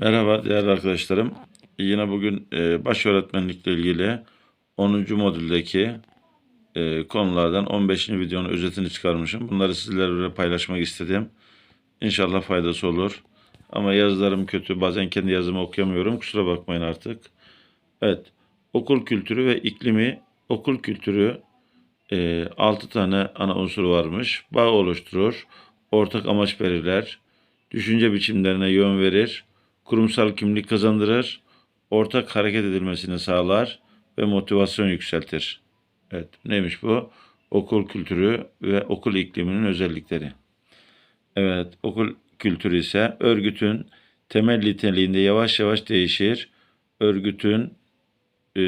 Merhaba değerli arkadaşlarım. Yine bugün e, baş öğretmenlikle ilgili 10. modüldeki e, konulardan 15. videonun özetini çıkarmışım. Bunları sizlerle paylaşmak istedim. İnşallah faydası olur. Ama yazılarım kötü. Bazen kendi yazımı okuyamıyorum. Kusura bakmayın artık. Evet. Okul kültürü ve iklimi. Okul kültürü e, 6 tane ana unsur varmış. Bağ oluşturur. Ortak amaç belirler. Düşünce biçimlerine yön verir kurumsal kimlik kazandırır, ortak hareket edilmesini sağlar ve motivasyon yükseltir. Evet, neymiş bu? Okul kültürü ve okul ikliminin özellikleri. Evet, okul kültürü ise örgütün temel niteliğinde yavaş yavaş değişir. Örgütün e,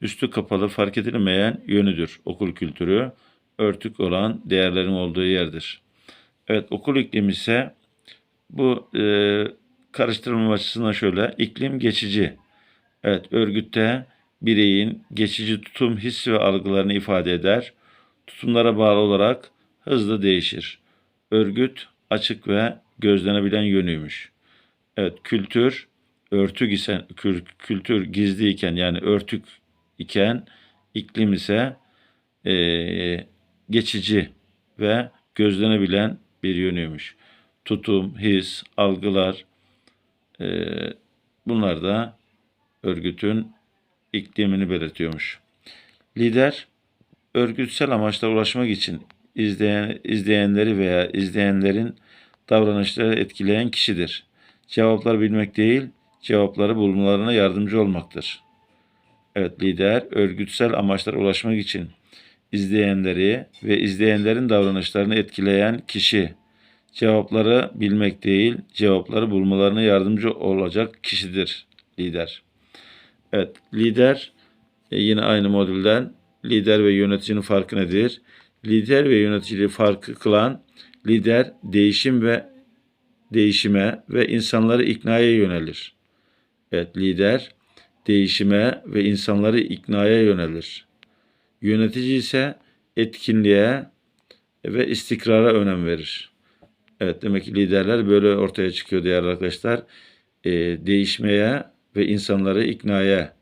üstü kapalı fark edilmeyen yönüdür okul kültürü. Örtük olan değerlerin olduğu yerdir. Evet, okul iklimi ise bu e, karıştırma açısından şöyle. iklim geçici. Evet örgütte bireyin geçici tutum, his ve algılarını ifade eder. Tutumlara bağlı olarak hızlı değişir. Örgüt açık ve gözlenebilen yönüymüş. Evet kültür örtük ise kültür gizli iken yani örtük iken iklim ise e, geçici ve gözlenebilen bir yönüymüş tutum, his, algılar e, bunlar da örgütün iklimini belirtiyormuş. Lider örgütsel amaçlara ulaşmak için izleyen, izleyenleri veya izleyenlerin davranışları etkileyen kişidir. Cevaplar bilmek değil, cevapları bulmalarına yardımcı olmaktır. Evet, lider örgütsel amaçlara ulaşmak için izleyenleri ve izleyenlerin davranışlarını etkileyen kişi Cevapları bilmek değil, cevapları bulmalarına yardımcı olacak kişidir lider. Evet, lider e, yine aynı modülden lider ve yöneticinin farkı nedir? Lider ve yöneticiliği farkı kılan lider değişim ve değişime ve insanları iknaya yönelir. Evet, lider değişime ve insanları iknaya yönelir. Yönetici ise etkinliğe ve istikrara önem verir. Evet demek ki liderler böyle ortaya çıkıyor değerli arkadaşlar. E, değişmeye ve insanları iknaya,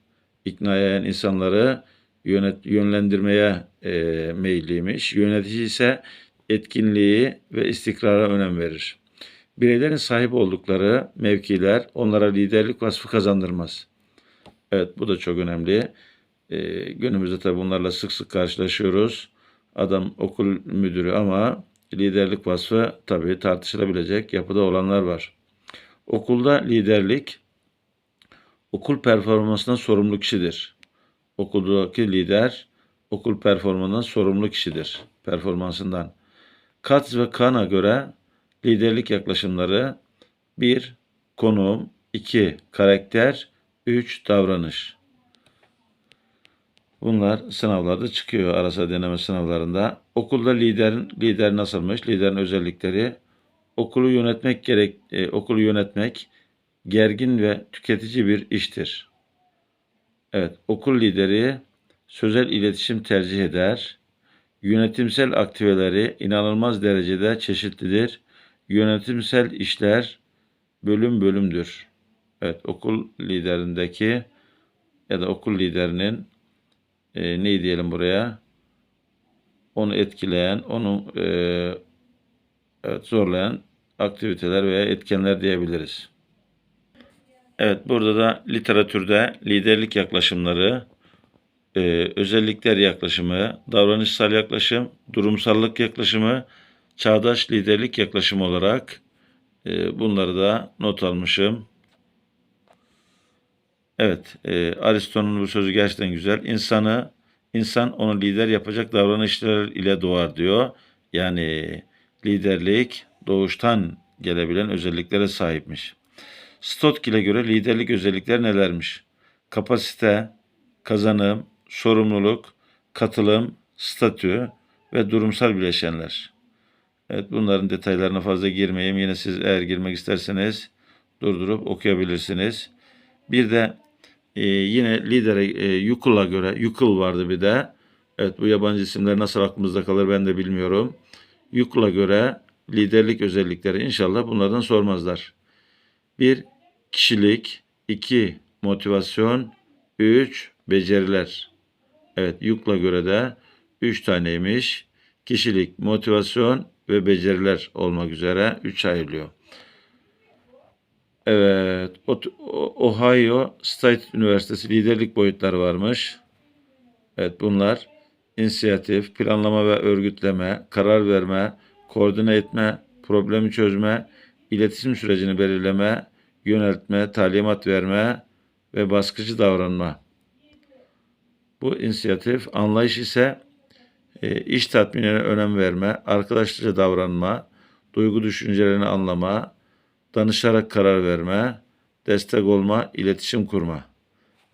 iknaya insanları yönet, yönlendirmeye e, meyilliymiş. Yönetici ise etkinliği ve istikrara önem verir. Bireylerin sahip oldukları mevkiler onlara liderlik vasfı kazandırmaz. Evet bu da çok önemli. E, günümüzde tabi bunlarla sık sık karşılaşıyoruz. Adam okul müdürü ama liderlik vasfı tabii tartışılabilecek yapıda olanlar var. Okulda liderlik okul performansından sorumlu kişidir. Okuldaki lider okul performansından sorumlu kişidir. Performansından. Katz ve Kahn'a göre liderlik yaklaşımları 1. Konum 2. Karakter 3. Davranış Bunlar sınavlarda çıkıyor arasa deneme sınavlarında. Okulda liderin lider nasılmış? Liderin özellikleri okulu yönetmek gerek e, okulu yönetmek gergin ve tüketici bir iştir. Evet, okul lideri sözel iletişim tercih eder. Yönetimsel aktiveleri inanılmaz derecede çeşitlidir. Yönetimsel işler bölüm bölümdür. Evet, okul liderindeki ya da okul liderinin e, ne diyelim buraya? Onu etkileyen, onu e, evet, zorlayan aktiviteler veya etkenler diyebiliriz. Evet burada da literatürde liderlik yaklaşımları, e, özellikler yaklaşımı, davranışsal yaklaşım, durumsallık yaklaşımı, çağdaş liderlik yaklaşımı olarak e, bunları da not almışım. Evet, e, Aristo'nun bu sözü gerçekten güzel. İnsanı, insan onu lider yapacak davranışlar ile doğar diyor. Yani liderlik doğuştan gelebilen özelliklere sahipmiş. Stotkil'e göre liderlik özellikleri nelermiş? Kapasite, kazanım, sorumluluk, katılım, statü ve durumsal bileşenler. Evet bunların detaylarına fazla girmeyeyim. Yine siz eğer girmek isterseniz durdurup okuyabilirsiniz. Bir de ee, yine lidere e, Yukul'a göre Yukul vardı bir de. Evet bu yabancı isimler nasıl aklımızda kalır ben de bilmiyorum. Yukul'a göre liderlik özellikleri inşallah bunlardan sormazlar. 1. Kişilik 2. Motivasyon 3. Beceriler Evet yukla göre de 3 taneymiş. Kişilik, motivasyon ve beceriler olmak üzere 3 ayrılıyor. Evet, Ohio State Üniversitesi liderlik boyutları varmış. Evet bunlar inisiyatif, planlama ve örgütleme, karar verme, koordine etme, problemi çözme, iletişim sürecini belirleme, yöneltme, talimat verme ve baskıcı davranma. Bu inisiyatif, anlayış ise e, iş tatminine önem verme, arkadaşlıca davranma, duygu düşüncelerini anlama, danışarak karar verme, destek olma, iletişim kurma.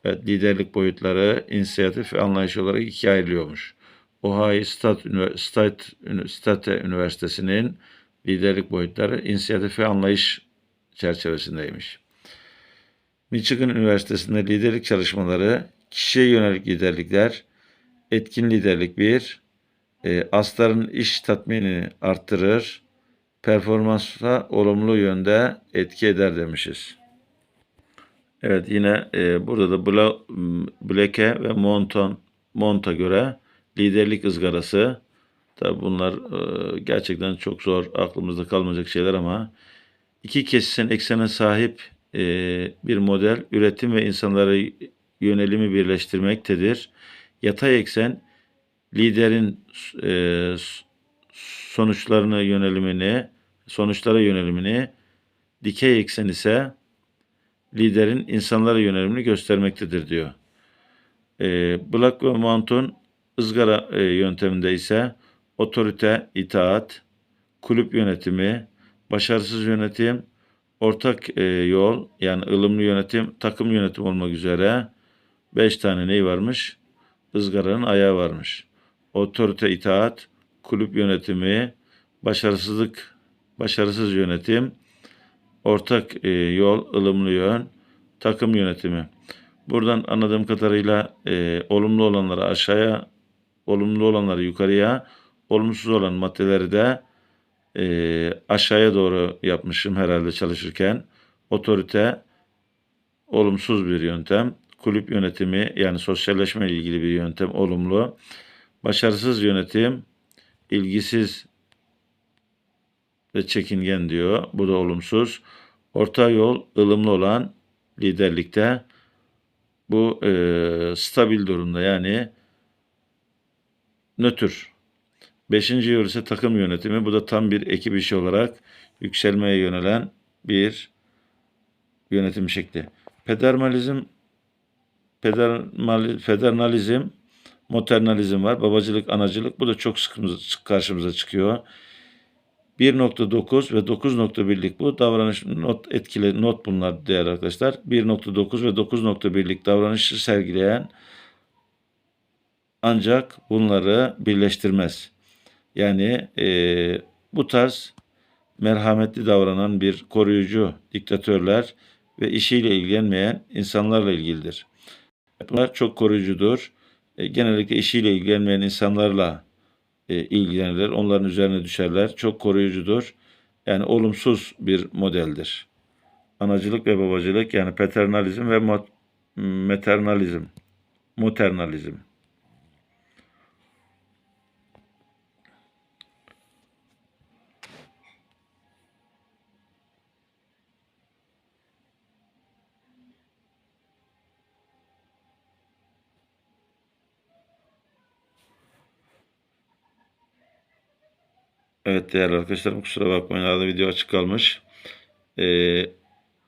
Evet, liderlik boyutları inisiyatif ve anlayış olarak ikiye ayrılıyormuş. Ohio State, State, State Üniversitesi'nin liderlik boyutları inisiyatif ve anlayış çerçevesindeymiş. Michigan Üniversitesi'nde liderlik çalışmaları, kişiye yönelik liderlikler, etkin liderlik bir, e, asların iş tatminini arttırır, performansa olumlu yönde etki eder demişiz. Evet yine e, burada da Bla, Blake ve Monton Monta göre liderlik ızgarası. Tabi bunlar e, gerçekten çok zor aklımızda kalmayacak şeyler ama iki kesisin eksene sahip e, bir model üretim ve insanları yönelimi birleştirmektedir. Yatay eksen liderin e, sonuçlarını yönelimini sonuçlara yönelimini dikey eksen ise liderin insanlara yönelimini göstermektedir diyor. E, Black ve Mount'un ızgara e, yönteminde ise otorite, itaat, kulüp yönetimi, başarısız yönetim, ortak e, yol yani ılımlı yönetim, takım yönetim olmak üzere 5 tane ney varmış? Izgaranın ayağı varmış. Otorite, itaat, kulüp yönetimi, başarısızlık, başarısız yönetim, ortak e, yol, ılımlı yön, takım yönetimi. Buradan anladığım kadarıyla e, olumlu olanları aşağıya, olumlu olanları yukarıya, olumsuz olan maddeleri de e, aşağıya doğru yapmışım herhalde çalışırken. Otorite, olumsuz bir yöntem. Kulüp yönetimi yani sosyalleşme ilgili bir yöntem olumlu. Başarısız yönetim, ilgisiz ve çekingen diyor. Bu da olumsuz. Orta yol ılımlı olan liderlikte bu e, stabil durumda yani nötr. Beşinci yol ise takım yönetimi. Bu da tam bir ekip işi olarak yükselmeye yönelen bir yönetim şekli. Pedermalizm, pedermali, federalizm, maternalizm var. Babacılık, anacılık. Bu da çok sıkımıza, sık karşımıza çıkıyor. 1.9 ve 9.1'lik bu davranış not etkili not bunlar değerli arkadaşlar. 1.9 ve 9.1'lik davranışı sergileyen ancak bunları birleştirmez. Yani e, bu tarz merhametli davranan bir koruyucu diktatörler ve işiyle ilgilenmeyen insanlarla ilgilidir. Bunlar çok koruyucudur. E, genellikle işiyle ilgilenmeyen insanlarla e, ilgilenirler. Onların üzerine düşerler. Çok koruyucudur. Yani olumsuz bir modeldir. Anacılık ve babacılık yani paternalizm ve mat- maternalizm. Maternalizm. Evet değerli arkadaşlarım kusura bakmayın arada video açık kalmış. Ee,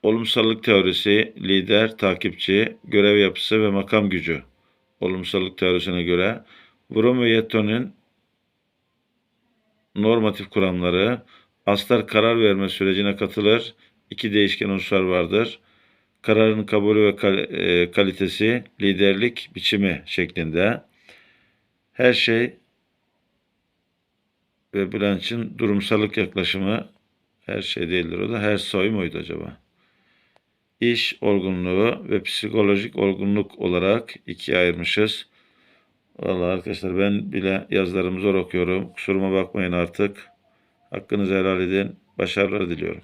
olumsallık teorisi, lider, takipçi, görev yapısı ve makam gücü. Olumsallık teorisine göre Vroom ve Yetto'nun normatif kuramları, aslar karar verme sürecine katılır. İki değişken unsur vardır. Kararın kabulü ve kal- e, kalitesi, liderlik biçimi şeklinde. Her şey ve Blanche'in durumsallık yaklaşımı her şey değildir o da. Her soy muydu acaba? İş olgunluğu ve psikolojik olgunluk olarak ikiye ayırmışız. Vallahi arkadaşlar ben bile yazılarımı zor okuyorum. Kusuruma bakmayın artık. Hakkınızı helal edin. Başarılar diliyorum.